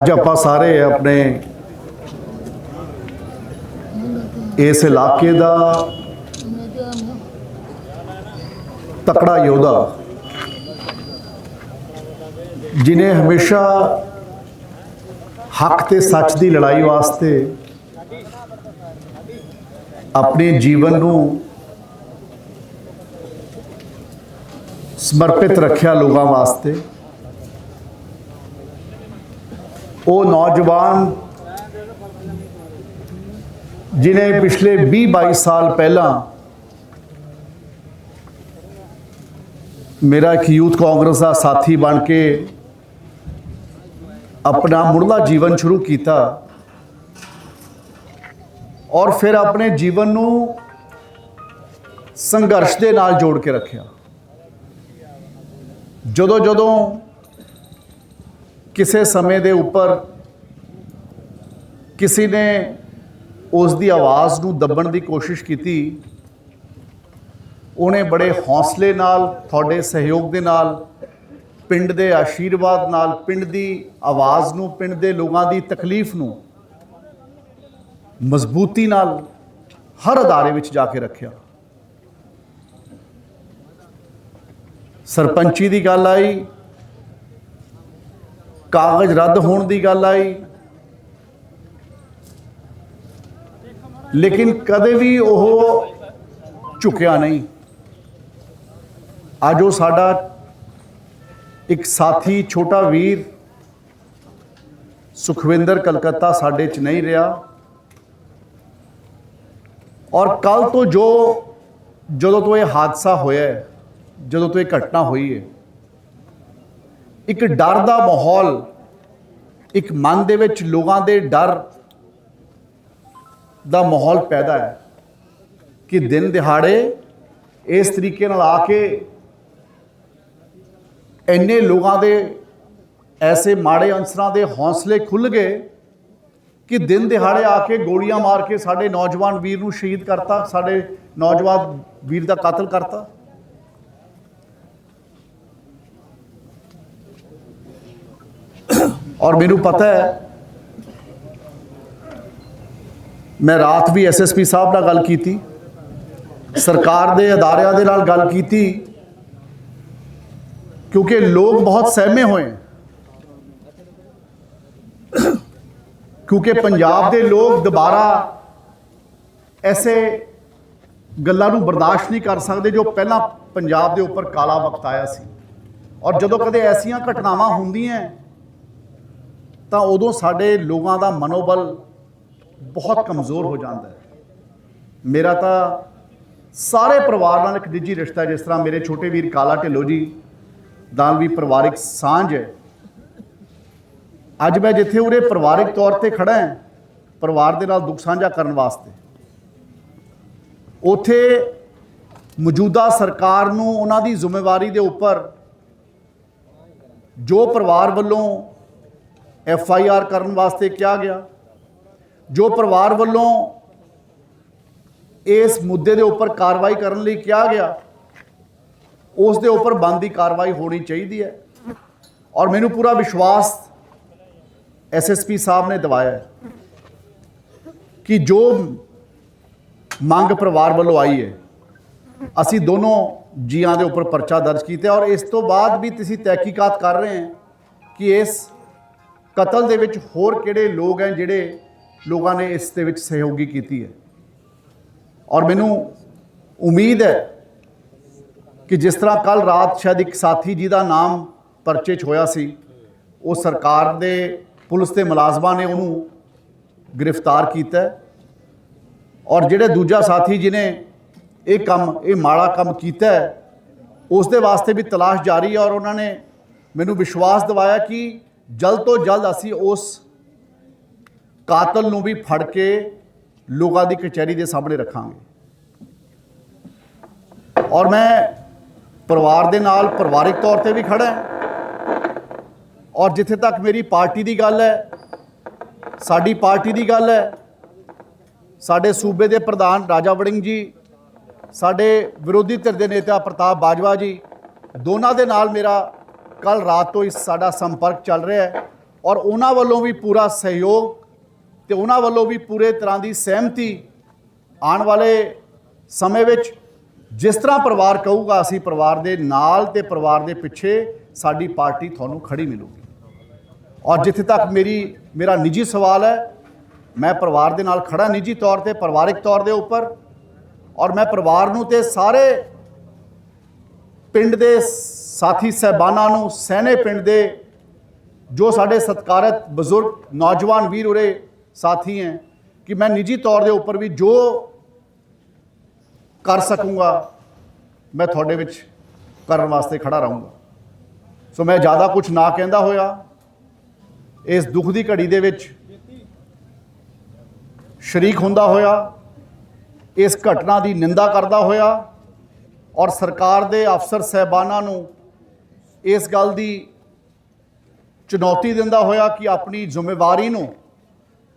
ਅੱਜ ਆਪਾਂ ਸਾਰੇ ਆਪਣੇ ਇਸ ਇਲਾਕੇ ਦਾ ਤਕੜਾ ਯੋਧਾ, ਜਿਨੇ ਹਮੇਸ਼ਾ ਹੱਕ ਤੇ ਸੱਚ ਦੀ ਲੜਾਈ ਵਾਸਤੇ ਆਪਣੇ ਜੀਵਨ ਨੂੰ ਸਮਰਪਿਤ ਰੱਖਿਆ ਲੋਕਾਂ ਵਾਸਤੇ ਉਹ ਨੌਜਵਾਨ ਜਿਨੇ ਪਿਛਲੇ 20 22 ਸਾਲ ਪਹਿਲਾਂ ਮੇਰਾ ਇੱਕ ਯੂਥ ਕਾਂਗਰਸ ਦਾ ਸਾਥੀ ਬਣ ਕੇ ਆਪਣਾ ਮੁੜਲਾ ਜੀਵਨ ਸ਼ੁਰੂ ਕੀਤਾ ਔਰ ਫਿਰ ਆਪਣੇ ਜੀਵਨ ਨੂੰ ਸੰਘਰਸ਼ ਦੇ ਨਾਲ ਜੋੜ ਕੇ ਰੱਖਿਆ। ਜਦੋਂ ਜਦੋਂ ਕਿਸੇ ਸਮੇਂ ਦੇ ਉੱਪਰ ਕਿਸੇ ਨੇ ਉਸ ਦੀ ਆਵਾਜ਼ ਨੂੰ ਦੱਬਣ ਦੀ ਕੋਸ਼ਿਸ਼ ਕੀਤੀ, ਉਹਨੇ ਬੜੇ ਹੌਸਲੇ ਨਾਲ, ਤੁਹਾਡੇ ਸਹਿਯੋਗ ਦੇ ਨਾਲ, ਪਿੰਡ ਦੇ ਆਸ਼ੀਰਵਾਦ ਨਾਲ, ਪਿੰਡ ਦੀ ਆਵਾਜ਼ ਨੂੰ, ਪਿੰਡ ਦੇ ਲੋਕਾਂ ਦੀ ਤਕਲੀਫ ਨੂੰ ਮਜ਼ਬੂਤੀ ਨਾਲ ਹਰ ਅਦਾਰੇ ਵਿੱਚ ਜਾ ਕੇ ਰੱਖਿਆ। ਸਰਪੰਚੀ ਦੀ ਗੱਲ ਆਈ ਕਾਗਜ਼ ਰੱਦ ਹੋਣ ਦੀ ਗੱਲ ਆਈ। ਲੇਕਿਨ ਕਦੇ ਵੀ ਉਹ ਝੁਕਿਆ ਨਹੀਂ। ਅੱਜ ਉਹ ਸਾਡਾ ਇੱਕ ਸਾਥੀ, ਛੋਟਾ ਵੀਰ ਸੁਖਵਿੰਦਰ ਕਲਕੱਤਾ ਸਾਡੇ ਚ ਨਹੀਂ ਰਿਹਾ। ਔਰ ਕੱਲ ਤੋਂ ਜੋ, ਜਦੋਂ ਤੋਂ ਇਹ ਹਾਦਸਾ ਹੋਇਆ ਜਦੋਂ ਤੋਂ ਇਹ ਘਟਨਾ ਹੋਈ ਹੈ ਇੱਕ ਡਰ ਦਾ ਮਾਹੌਲ, ਇੱਕ ਮਨ ਦੇ ਵਿੱਚ ਲੋਕਾਂ ਦੇ ਡਰ ਦਾ ਮਾਹੌਲ ਪੈਦਾ ਹੈ ਕਿ ਦਿਨ ਦਿਹਾੜੇ ਇਸ ਤਰੀਕੇ ਨਾਲ ਆ ਕੇ ਇੰਨੇ ਲੋਕਾਂ ਦੇ ਐਸੇ ਮਾੜੇ ਅੰਸਰਾਂ ਦੇ ਹੌਸਲੇ ਖੁੱਲ ਗਏ ਕਿ ਦਿਨ ਦਿਹਾੜੇ ਆ ਕੇ ਗੋਲੀਆਂ ਮਾਰ ਕੇ ਸਾਡੇ ਨੌਜਵਾਨ ਵੀਰ ਨੂੰ ਸ਼ਹੀਦ ਕਰਤਾ, ਸਾਡੇ ਨੌਜਵਾਨ ਵੀਰ ਦਾ ਕਤਲ ਕਰਤਾ। ਔਰ ਮੈਨੂੰ ਪਤਾ ਹੈ ਮੈਂ ਰਾਤ ਵੀ ਐਸਐਸਪੀ ਸਾਹਿਬ ਨਾਲ ਗੱਲ ਕੀਤੀ ਸਰਕਾਰ ਦੇ ਅਦਾਰਿਆਂ ਦੇ ਨਾਲ ਗੱਲ ਕੀਤੀ ਕਿਉਂਕਿ ਲੋਕ ਬਹੁਤ ਸਹਿਮੇ ਹੋਏ। ਕਿਉਂਕਿ ਪੰਜਾਬ ਦੇ ਲੋਕ ਦੁਬਾਰਾ ਐਸੇ ਗੱਲਾਂ ਨੂੰ ਬਰਦਾਸ਼ਤ ਨਹੀਂ ਕਰ ਸਕਦੇ ਜੋ ਪਹਿਲਾਂ ਪੰਜਾਬ ਦੇ ਉੱਪਰ ਕਾਲਾ ਵਕਤ ਆਇਆ ਸੀ ਔਰ ਜਦੋਂ ਕਦੇ ਐਸੀਆਂ ਘਟਨਾਵਾਂ ਹੁੰਦੀਆਂ ਤਾਂ ਉਦੋਂ ਸਾਡੇ ਲੋਕਾਂ ਦਾ ਮਨੋਬਲ ਬਹੁਤ ਕਮਜ਼ੋਰ ਹੋ ਜਾਂਦਾ ਹੈ। ਮੇਰਾ ਤਾਂ ਸਾਰੇ ਪਰਿਵਾਰ ਨਾਲ ਇੱਕ ਨਿੱਜੀ ਰਿਸ਼ਤਾ ਜਿਸ ਤਰ੍ਹਾਂ ਮੇਰੇ ਛੋਟੇ ਵੀਰ ਕਾਲਾ ਢਿੱਲੋਂ ਜੀ ਨਾਲ ਵੀ ਪਰਿਵਾਰਿਕ ਸਾਂਝ ਹੈ। ਅੱਜ ਮੈਂ ਜਿੱਥੇ ਉਰੇ ਪਰਿਵਾਰਿਕ ਤੌਰ ਤੇ ਖੜਾ ਹਾਂ, ਪਰਿਵਾਰ ਦੇ ਨਾਲ ਦੁੱਖ ਸਾਂਝਾ ਕਰਨ ਵਾਸਤੇ, ਉਥੇ ਮੌਜੂਦਾ ਸਰਕਾਰ ਨੂੰ ਉਹਨਾਂ ਦੀ ਜ਼ਿੰਮੇਵਾਰੀ ਦੇ ਉੱਪਰ ਜੋ ਪਰਿਵਾਰ ਵੱਲੋਂ ਐਫ ਆਈ ਆਰ ਕਰਨ ਵਾਸਤੇ ਕਿਹਾ ਗਿਆ। ਜੋ ਪਰਿਵਾਰ ਵੱਲੋਂ ਇਸ ਮੁੱਦੇ ਦੇ ਉੱਪਰ ਕਾਰਵਾਈ ਕਰਨ ਲਈ ਕਿਹਾ ਗਿਆ, ਉਸ ਦੇ ਉੱਪਰ ਬੰਦੀ ਕਾਰਵਾਈ ਹੋਣੀ ਚਾਹੀਦੀ ਹੈ। ਔਰ ਮੈਨੂੰ ਪੂਰਾ ਵਿਸ਼ਵਾਸ ਐਸਐਸਪੀ ਸਾਹਿਬ ਨੇ ਦਿਵਾਇਆ ਹੈ ਕਿ ਜੋ ਮੰਗ ਪਰਿਵਾਰ ਵੱਲੋਂ ਆਈ ਹੈ, ਅਸੀਂ ਦੋਨੋਂ ਜੀਆਂ ਦੇ ਉੱਪਰ ਪਰਚਾ ਦਰਜ ਕੀਤਾ ਔਰ ਇਸ ਤੋਂ ਬਾਅਦ ਵੀ ਤੁਸੀਂ ਤਹਿਕੀਕਾਤ ਕਰ ਰਹੇ ਹਾਂ ਕਿ ਇਸ ਕਤਲ ਦੇ ਵਿੱਚ ਹੋਰ ਕਿਹੜੇ ਲੋਕ ਹੈ ਜਿਹੜੇ ਲੋਕਾਂ ਨੇ ਇਸ ਦੇ ਵਿੱਚ ਸਹਿਯੋਗੀ ਕੀਤੀ ਹੈ? ਔਰ ਮੈਨੂੰ ਉਮੀਦ ਹੈ ਕਿ ਜਿਸ ਤਰ੍ਹਾਂ ਕੱਲ ਰਾਤ ਸ਼ਾਇਦ ਇੱਕ ਸਾਥੀ ਜੀ ਦਾ ਨਾਮ ਪਰਚੇ 'ਚ ਹੋਇਆ ਸੀ, ਉਹ ਸਰਕਾਰ ਦੇ ਪੁਲਿਸ ਦੇ ਮੁਲਾਜ਼ਮਾਂ ਨੇ ਉਹਨੂੰ ਗ੍ਰਿਫਤਾਰ ਕੀਤਾ ਔਰ ਜਿਹੜੇ ਦੂਜਾ ਸਾਥੀ ਜਿਨੇ ਇਹ ਕੰਮ, ਇਹ ਮਾੜਾ ਕੰਮ ਕੀਤਾ ਉਸ ਦੇ ਵਾਸਤੇ ਵੀ ਤਲਾਸ਼ ਜਾਰੀ ਹੈ ਔਰ ਉਹਨਾਂ ਨੇ ਮੈਨੂੰ ਵਿਸ਼ਵਾਸ ਦਿਵਾਇਆ ਕਿ ਜਲਦ ਤੋਂ ਜਲਦ ਅਸੀਂ ਉਸ ਕਾਤਲ ਨੂੰ ਵੀ ਫੜ ਕੇ ਲੋਕਾਂ ਦੀ ਕਚਹਿਰੀ ਦੇ ਸਾਹਮਣੇ ਰੱਖਾਂਗੇ। ਔਰ ਮੈਂ ਪਰਿਵਾਰ ਦੇ ਨਾਲ ਪਰਿਵਾਰਿਕ ਤੌਰ ਤੇ ਵੀ ਖੜਾ ਔਰ ਜਿੱਥੇ ਤੱਕ ਮੇਰੀ ਪਾਰਟੀ ਦੀ ਗੱਲ ਹੈ, ਸਾਡੀ ਪਾਰਟੀ ਦੀ ਗੱਲ ਹੈ, ਸਾਡੇ ਸੂਬੇ ਦੇ ਪ੍ਰਧਾਨ ਰਾਜਾ ਵੜਿੰਗ ਜੀ, ਸਾਡੇ ਵਿਰੋਧੀ ਧਿਰ ਦੇ ਨੇਤਾ ਪ੍ਰਤਾਪ ਬਾਜਵਾ ਜੀ, ਦੋਨਾਂ ਦੇ ਨਾਲ ਮੇਰਾ ਕੱਲ ਰਾਤ ਤੋਂ ਇਸ ਸਾਡਾ ਸੰਪਰਕ ਚੱਲ ਰਿਹਾ ਹੈ ਔਰ ਉਹਨਾਂ ਵੱਲੋਂ ਵੀ ਪੂਰਾ ਸਹਿਯੋਗ ਤੇ ਉਹਨਾਂ ਵੱਲੋਂ ਵੀ ਪੂਰੇ ਤਰ੍ਹਾਂ ਦੀ ਸਹਿਮਤੀ ਆਉਣ ਵਾਲੇ ਸਮੇਂ ਵਿੱਚ ਜਿਸ ਤਰ੍ਹਾਂ ਪਰਿਵਾਰ ਕਹੂਗਾ, ਅਸੀਂ ਪਰਿਵਾਰ ਦੇ ਨਾਲ ਤੇ ਪਰਿਵਾਰ ਦੇ ਪਿੱਛੇ ਸਾਡੀ ਪਾਰਟੀ ਤੁਹਾਨੂੰ ਖੜੀ ਮਿਲੂਗੀ। ਔਰ ਜਿੱਥੇ ਤੱਕ ਮੇਰੀ, ਮੇਰਾ ਨਿੱਜੀ ਸਵਾਲ ਹੈ, ਮੈਂ ਪਰਿਵਾਰ ਦੇ ਨਾਲ ਖੜਾ ਨਿੱਜੀ ਤੌਰ ਤੇ, ਪਰਿਵਾਰਿਕ ਤੌਰ ਦੇ ਉੱਪਰ ਔਰ ਮੈਂ ਪਰਿਵਾਰ ਨੂੰ ਤੇ ਸਾਰੇ ਪਿੰਡ ਦੇ ਸਾਥੀ ਸਹਿਬਾਨਾਂ ਨੂੰ, ਸਹਿਣੇ ਪਿੰਡ ਦੇ ਜੋ ਸਾਡੇ ਸਤਿਕਾਰਤ ਬਜ਼ੁਰਗ ਨੌਜਵਾਨ ਵੀਰ ਉਰੇ ਸਾਥੀ ਹੈ, ਕਿ ਮੈਂ ਨਿੱਜੀ ਤੌਰ ਦੇ ਉੱਪਰ ਵੀ ਜੋ ਕਰ ਸਕੂੰਗਾ, ਮੈਂ ਤੁਹਾਡੇ ਵਿੱਚ ਕਰਨ ਵਾਸਤੇ ਖੜਾ ਰਹੂੰਗਾ। ਸੋ ਮੈਂ ਜ਼ਿਆਦਾ ਕੁਝ ਨਾ ਕਹਿੰਦਾ ਹੋਇਆ, ਇਸ ਦੁੱਖ ਦੀ ਘੜੀ ਦੇ ਵਿੱਚ ਸ਼ਰੀਕ ਹੁੰਦਾ ਹੋਇਆ, ਇਸ ਘਟਨਾ ਦੀ ਨਿੰਦਾ ਕਰਦਾ ਹੋਇਆ ਔਰ ਸਰਕਾਰ ਦੇ ਅਫਸਰ ਸਹਿਬਾਨਾਂ ਨੂੰ ਇਸ ਗੱਲ ਦੀ ਚੁਣੌਤੀ ਦਿੰਦਾ ਹੋਇਆ ਕਿ ਆਪਣੀ ਜ਼ਿੰਮੇਵਾਰੀ ਨੂੰ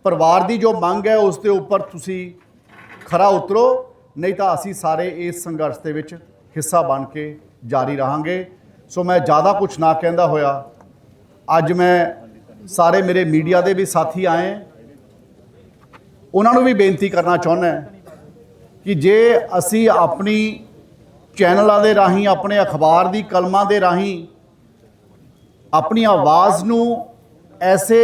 ਪਰਿਵਾਰ ਦੀ ਜੋ ਮੰਗ ਹੈ ਉਸ ਦੇ ਉੱਪਰ ਤੁਸੀਂ ਖਰਾ ਉਤਰੋ, ਨਹੀਂ ਤਾਂ ਅਸੀਂ ਸਾਰੇ ਇਸ ਸੰਘਰਸ਼ ਦੇ ਵਿੱਚ ਹਿੱਸਾ ਬਣ ਕੇ ਜਾਰੀ ਰਹਾਂਗੇ। ਸੋ ਮੈਂ ਜ਼ਿਆਦਾ ਕੁਝ ਨਾ ਕਹਿੰਦਾ ਹੋਇਆ। ਅੱਜ ਮੈਂ ਸਾਰੇ ਮੇਰੇ ਮੀਡੀਆ ਦੇ ਵੀ ਸਾਥੀ ਆਏ। ਉਹਨਾਂ ਨੂੰ ਵੀ ਬੇਨਤੀ ਕਰਨਾ ਚਾਹੁੰਦਾ ਕਿ ਜੇ ਅਸੀਂ ਆਪਣੀ ਚੈਨਲਾਂ ਦੇ ਰਾਹੀਂ, ਆਪਣੇ ਅਖਬਾਰ ਦੀ ਕਲਮਾਂ ਦੇ ਰਾਹੀਂ, ਆਪਣੀ ਆਵਾਜ਼ ਨੂੰ ਐਸੇ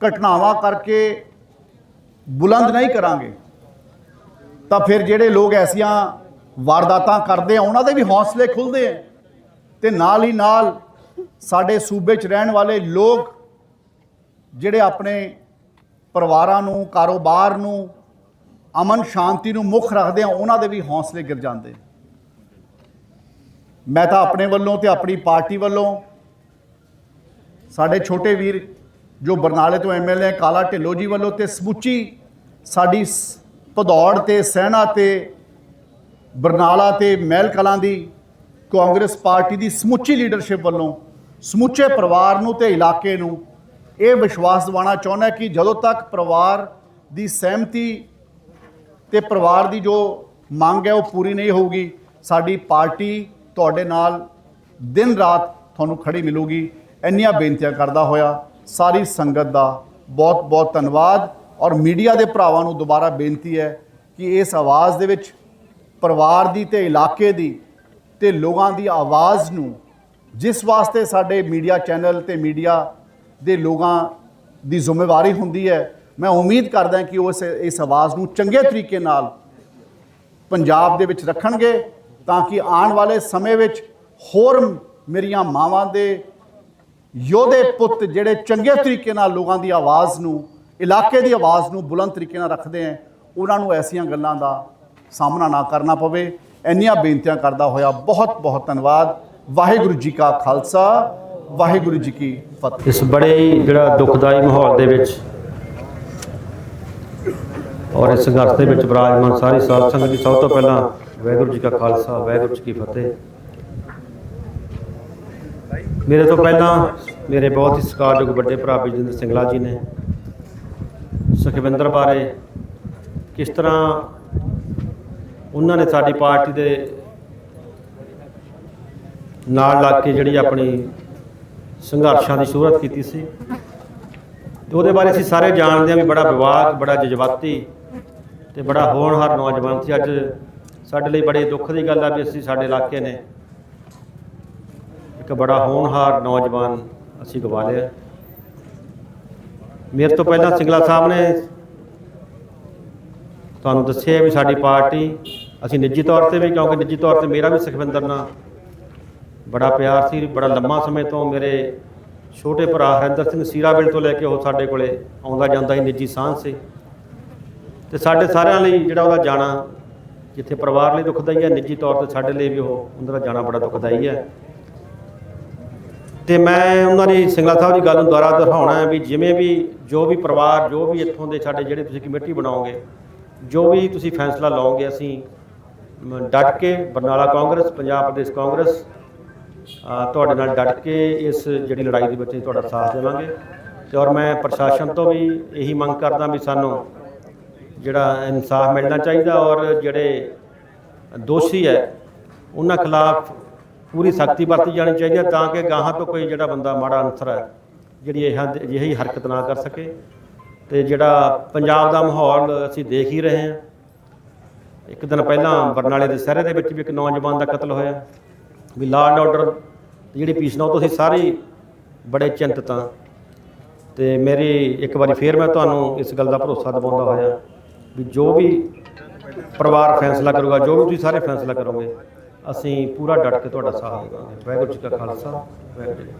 ਘਟਨਾਵਾਂ ਕਰਕੇ ਬੁਲੰਦ ਨਹੀਂ ਕਰਾਂਗੇ, ਤਾਂ ਫਿਰ ਜਿਹੜੇ ਲੋਕ ਐਸੀਆਂ ਵਾਰਦਾਤਾਂ ਕਰਦੇ ਆ, ਉਹਨਾਂ ਦੇ ਵੀ ਹੌਸਲੇ ਖੁੱਲਦੇ ਆ। ਤੇ ਨਾਲ ਹੀ ਨਾਲ ਸਾਡੇ ਸੂਬੇ 'ਚ ਰਹਿਣ ਵਾਲੇ ਲੋਕ, ਜਿਹੜੇ ਆਪਣੇ ਪਰਿਵਾਰਾਂ ਨੂੰ, ਕਾਰੋਬਾਰ ਨੂੰ ਅਮਨ ਸ਼ਾਂਤੀ ਨੂੰ ਮੁੱਖ ਰੱਖਦੇ ਆ, ਉਹਨਾਂ ਦੇ ਵੀ ਹੌਸਲੇ ਗਿਰ ਜਾਂਦੇ ਮੈਂ ਤਾਂ ਆਪਣੇ ਵੱਲੋਂ ਤੇ ਆਪਣੀ ਪਾਰਟੀ ਵੱਲੋਂ ਸਾਡੇ ਛੋਟੇ ਵੀਰ ਜੋ ਬਰਨਾਲੇ ਤੋਂ ਐਮਐਲਏ ਕਾਲਾ ਢਿੱਲੋਂ ਜੀ ਵੱਲੋਂ ਤੇ ਸਮੁੱਚੀ ਸਾਡੀ ਸ- ਭਦੌੜ ਤੇ ਸਹਿਣਾ ਤੇ ਬਰਨਾਲਾ ਤੇ ਮਹਿਲ ਕਲਾਂ ਦੀ ਕਾਂਗਰਸ ਪਾਰਟੀ ਦੀ ਸਮੁੱਚੀ ਲੀਡਰਸ਼ਿਪ ਵੱਲੋਂ ਸਮੁੱਚੇ ਪਰਿਵਾਰ ਨੂੰ ਤੇ ਇਲਾਕੇ ਨੂੰ ਇਹ ਵਿਸ਼ਵਾਸ ਦਿਵਾਉਣਾ ਚਾਹੁੰਦਾ ਕਿ ਜਦੋਂ ਤੱਕ ਪਰਿਵਾਰ ਦੀ ਸਹਿਮਤੀ ਤੇ ਪਰਿਵਾਰ ਦੀ ਜੋ ਮੰਗ ਹੈ ਉਹ ਪੂਰੀ ਨਹੀਂ ਹੋਊਗੀ। ਸਾਡੀ ਪਾਰਟੀ ਤੁਹਾਡੇ ਨਾਲ ਦਿਨ ਰਾਤ ਤੁਹਾਨੂੰ ਖੜੀ ਮਿਲੂਗੀ। ਇੰਨੀਆਂ ਬੇਨਤੀਆਂ ਕਰਦਾ ਹੋਇਆ ਸਾਰੀ ਸੰਗਤ ਦਾ ਬਹੁਤ ਬਹੁਤ ਧੰਨਵਾਦ। ਔਰ ਮੀਡੀਆ ਦੇ ਭਰਾਵਾਂ ਨੂੰ ਦੁਬਾਰਾ ਬੇਨਤੀ ਹੈ ਕਿ ਇਸ ਆਵਾਜ਼ ਦੇ ਵਿੱਚ ਪਰਿਵਾਰ ਦੀ ਤੇ ਇਲਾਕੇ ਦੀ ਤੇ ਲੋਕਾਂ ਦੀ ਆਵਾਜ਼ ਨੂੰ ਜਿਸ ਵਾਸਤੇ ਸਾਡੇ ਮੀਡੀਆ ਚੈਨਲ ਤੇ ਮੀਡੀਆ ਦੇ ਲੋਕਾਂ ਦੀ ਜ਼ਿੰਮੇਵਾਰੀ ਹੁੰਦੀ ਹੈ ਮੈਂ ਉਮੀਦ ਕਰਦਾ ਕਿ ਉਸ ਇਸ ਆਵਾਜ਼ ਨੂੰ ਚੰਗੇ ਤਰੀਕੇ ਨਾਲ ਪੰਜਾਬ ਦੇ ਵਿੱਚ ਰੱਖਣਗੇ ਤਾਂ ਕਿ ਆਉਣ ਵਾਲੇ ਸਮੇਂ ਵਿੱਚ ਹੋਰ ਮੇਰੀਆਂ ਮਾਵਾਂ ਦੇ ਯੋਧੇ ਪੁੱਤ ਜਿਹੜੇ ਚੰਗੇ ਤਰੀਕੇ ਨਾਲ ਲੋਕਾਂ ਦੀ ਆਵਾਜ਼ ਨੂੰ ਇਲਾਕੇ ਦੀ ਆਵਾਜ਼ ਨੂੰ ਬੁਲੰਦ ਤਰੀਕੇ ਨਾਲ ਰੱਖਦੇ ਹੈ ਉਹਨਾਂ ਨੂੰ ਐਸੀਆਂ ਗੱਲਾਂ ਦਾ ਸਾਹਮਣਾ ਨਾ ਕਰਨਾ ਪਵੇ। ਇੰਨੀਆਂ ਬੇਨਤੀਆਂ ਕਰਦਾ ਹੋਇਆ ਬਹੁਤ ਬਹੁਤ ਧੰਨਵਾਦ। ਵਾਹਿਗੁਰੂ ਜੀ ਕਾ ਖਾਲਸਾ ਵਾਹਿਗੁਰੂ ਜੀ ਕੀ ਫਤਿਹ। ਇਸ ਬੜੇ ਹੀ ਜਿਹੜਾ ਦੁਖਦਾਈ ਮਾਹੌਲ ਦੇ ਵਿੱਚ ਔਰ ਇਸ ਸੰਘਰਸ਼ ਦੇ ਵਿੱਚ ਵਿਰਾਜਮਾਨ ਸਾਰੀ ਸਾਧ ਸੰਗਤ ਜੀ, ਸਭ ਤੋਂ ਪਹਿਲਾਂ ਵਾਹਿਗੁਰੂ ਜੀ ਕਾ ਖਾਲਸਾ, ਵਾਹਿਗੁਰੂ ਜੀ ਕੀ ਫਤਿਹ। ਮੇਰੇ ਤੋਂ ਪਹਿਲਾਂ ਮੇਰੇ ਬਹੁਤ ਹੀ ਸਤਿਕਾਰਯੋਗ ਵੱਡੇ ਭਰਾ ਬਿਜਿੰਦਰ ਸਿੰਗਲਾ ਜੀ ਨੇ ਸੁਖਵਿੰਦਰ ਬਾਰੇ ਕਿਸ ਤਰ੍ਹਾਂ ਉਹਨਾਂ ਨੇ ਸਾਡੀ ਪਾਰਟੀ ਦੇ ਨਾਲ ਲੱਗ ਕੇ ਜਿਹੜੀ ਆਪਣੀ ਸੰਘਰਸ਼ਾਂ ਦੀ ਸ਼ੁਰੂਆਤ ਕੀਤੀ ਸੀ, ਤੇ ਉਹਦੇ ਬਾਰੇ ਅਸੀਂ ਸਾਰੇ ਜਾਣਦੇ ਹਾਂ ਵੀ ਬੜਾ ਵਿਵਾਕ ਬੜਾ ਜਜ਼ਬਾਤੀ ਤੇ ਬੜਾ ਹੋਣਹਾਰ ਨੌਜਵਾਨ ਸੀ ਅੱਜ। ਸਾਡੇ ਲਈ ਬੜੇ ਦੁੱਖ ਦੀ ਗੱਲ ਆ ਵੀ ਅਸੀਂ ਸਾਡੇ ਇਲਾਕੇ ਨੇ ਇੱਕ ਬੜਾ ਹੋਣਹਾਰ ਨੌਜਵਾਨ ਅਸੀਂ ਗਵਾ ਲਿਆ। ਮੇਰੇ ਤੋਂ ਪਹਿਲਾਂ ਸਿੰਗਲਾ ਸਾਹਿਬ ਨੇ ਤੁਹਾਨੂੰ ਦੱਸਿਆ ਵੀ ਸਾਡੀ ਪਾਰਟੀ ਅਸੀਂ ਨਿੱਜੀ ਤੌਰ ਤੇ ਵੀ, ਕਿਉਂਕਿ ਨਿੱਜੀ ਤੌਰ ਤੇ ਮੇਰਾ ਵੀ ਸੁਖਵਿੰਦਰ ਨਾਲ ਬੜਾ ਪਿਆਰ ਸੀ, ਬੜਾ ਲੰਮਾ ਸਮੇਂ ਤੋਂ ਮੇਰੇ ਛੋਟੇ ਭਰਾ ਹਰਿੰਦਰ ਸਿੰਘ ਸੀਰਾਵਿਲ ਤੋਂ ਲੈ ਕੇ ਉਹ ਸਾਡੇ ਕੋਲੇ ਆਉਂਦਾ ਜਾਂਦਾ ਸੀ, ਨਿੱਜੀ ਸਾਂਝ ਸੀ। ਤੇ ਸਾਡੇ ਸਾਰਿਆਂ ਲਈ ਜਿਹੜਾ ਉਹਦਾ ਜਾਣਾ ਜਿੱਥੇ ਪਰਿਵਾਰ ਲਈ ਦੁਖਦਾਈ ਹੈ ਨਿੱਜੀ ਤੌਰ ਤੇ ਸਾਡੇ ਲਈ ਵੀ ਉਹ ਉਹਦਾ ਜਾਣਾ ਬੜਾ ਦੁਖਦਾਈ ਹੈ। ਤੇ ਮੈਂ ਉਹਨਾਂ ਦੀ ਸਿੰਗਲਾ ਸਾਹਿਬ ਦੀ ਗੱਲ ਨੂੰ ਦੁਬਾਰਾ ਦੁਹਰਾਉਣਾ ਹੈ ਵੀ ਜਿਵੇਂ ਵੀ ਜੋ ਵੀ ਪਰਿਵਾਰ ਜੋ ਵੀ ਇੱਥੋਂ ਦੇ ਸਾਡੇ ਜਿਹੜੇ ਤੁਸੀਂ ਕਮੇਟੀ ਬਣਾਓਗੇ ਜੋ ਵੀ ਤੁਸੀਂ ਫੈਸਲਾ ਲਓਗੇ ਅਸੀਂ ਡਟ ਕੇ ਬਰਨਾਲਾ ਕਾਂਗਰਸ ਪੰਜਾਬ ਪ੍ਰਦੇਸ਼ ਕਾਂਗਰਸ ਤੁਹਾਡੇ ਨਾਲ ਡਟ ਕੇ ਇਸ ਜਿਹੜੀ ਲੜਾਈ ਦੇ ਵਿੱਚ ਤੁਹਾਡਾ ਸਾਥ ਦੇਵਾਂਗੇ। ਤੇ ਔਰ ਮੈਂ ਪ੍ਰਸ਼ਾਸਨ ਤੋਂ ਵੀ ਇਹੀ ਮੰਗ ਕਰਦਾ ਵੀ ਸਾਨੂੰ ਜਿਹੜਾ ਇਨਸਾਫ ਮਿਲਣਾ ਚਾਹੀਦਾ ਔਰ ਜਿਹੜੇ ਦੋਸ਼ੀ ਹੈ, ਉਹਨਾਂ ਖਿਲਾਫ ਪੂਰੀ ਸਖਤੀ ਵਰਤੀ ਜਾਣੀ ਚਾਹੀਦੀ ਹੈ ਤਾਂ ਕਿ ਗਾਹਾਂ ਤੋਂ ਕੋਈ ਜਿਹੜਾ ਬੰਦਾ ਮਾੜਾ ਅਨਸਰ ਹੈ, ਜਿਹੜੀ ਇਹ ਅਜਿਹੀ ਹਰਕਤ ਨਾ ਕਰ ਸਕੇ। ਤੇ ਜਿਹੜਾ ਪੰਜਾਬ ਦਾ ਮਾਹੌਲ ਅਸੀਂ ਦੇਖ ਹੀ ਰਹੇ ਹਾਂ। ਇੱਕ ਦਿਨ ਪਹਿਲਾਂ ਬਰਨਾਲੇ ਦੇ ਸਹਿਰੇ ਦੇ ਵਿੱਚ ਵੀ ਇੱਕ ਨੌਜਵਾਨ ਦਾ ਕਤਲ ਹੋਇਆ। ਵੀ ਲਾਅ ਐਂਡ ਆਰਡਰ ਜਿਹੜੀ ਪੀਸ ਨਾ ਉਹ ਤੁਸੀਂ ਸਾਰੇ ਬੜੇ ਚਿੰਤਤ ਹਾਂ। ਤੇ ਮੇਰੀ ਇੱਕ ਵਾਰੀ ਫੇਰ ਮੈਂ ਤੁਹਾਨੂੰ ਇਸ ਗੱਲ ਦਾ ਭਰੋਸਾ ਦਿਵਾਉਂਦਾ ਹੋਇਆ। ਵੀ ਜੋ ਵੀ ਪਰਿਵਾਰ ਫੈਸਲਾ ਕਰੂਗਾ, ਜੋ ਵੀ ਤੁਸੀਂ ਸਾਰੇ ਫੈਸਲਾ ਕਰੋਗੇ, ਅਸੀਂ ਪੂਰਾ ਡਟ ਕੇ ਤੁਹਾਡਾ ਸਾਥ ਦੇਵਾਂਗੇ। ਵਾਹਿਗੁਰੂ ਜੀ ਕਾ ਖਾਲਸਾ, ਵਾਹਿਗੁਰੂ ਜੀ